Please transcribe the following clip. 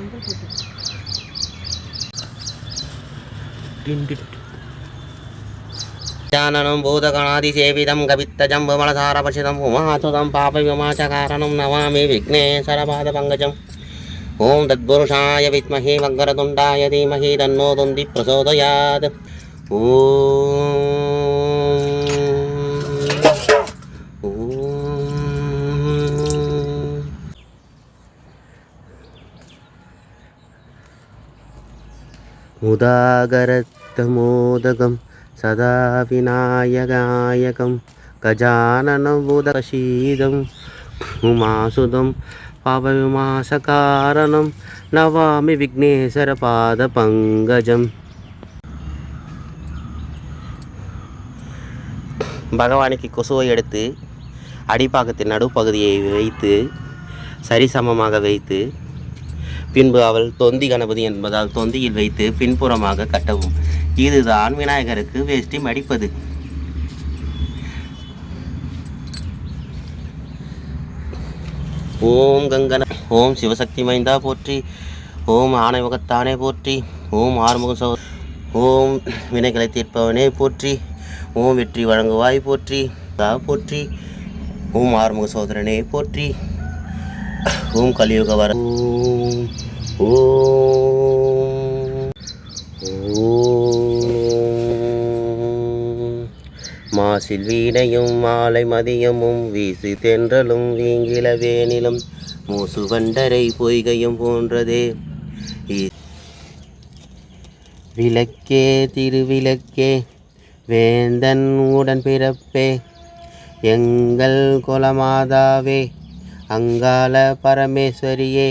செங்கல் போட்டு. ஜானனம் பூதகணாதிசேவிதம் கவித்தஜம் விமலசாரபஷிதம் உமாசுதம் பாபவிமாச்சகாரணம் நவாமி விக்னேஸ்வரபாதபங்கஜம். ஓம் தத்புருஷாய வித்மஹி வக்கரதுண்டாய தீமஹி தன்னோ துந்தி பிரசோதயாத். ஓம். முதாகரத்தமோதகம் சதா விநாயகாயகம் கஜானனமுதசீதம் உமாசுதம் பாபவிமாசகாரணம் நவாமி விக்னேஸ்வர பாத பங்கஜம் பகவானுக்கு கொசுவை எடுத்து அடிப்பாக்கத்தின் நடுப்பகுதியை வைத்து சரிசமமாக வைத்து பின்பு அவள் தொந்தி கணபதி என்பதால் தொந்தியில் வைத்து பின்புறமாக கட்டவும். இதுதான் விநாயகருக்கு வேஷ்டி மடிப்பது. ஓம் கங்கன ஓம் சிவசக்தி மைந்தா போற்றி ஓம் ஆணைமுகத்தானே போற்றி ஓம் ஆறுமுக சோ ஓம் வினைகளை தீர்ப்பவனே போற்றி ஓம் வெற்றி வழங்குவாய் போற்றி தா போற்றி ஓம் ஆறுமுக சோதரனே போற்றி. ஓம் கலியுக வர ஓம். ஓம் மாசில் வீணையும் மாலை மதியமும் வீசு தென்றலும் வீங்கில வேணிலும் மூசு வண்டரை பொய்கையும் போன்றதே. விளக்கே திருவிளக்கே வேந்தன் உடன் பிறப்பே. எங்கள் குலமாதாவே. அங்கால பரமேஸ்வரியே.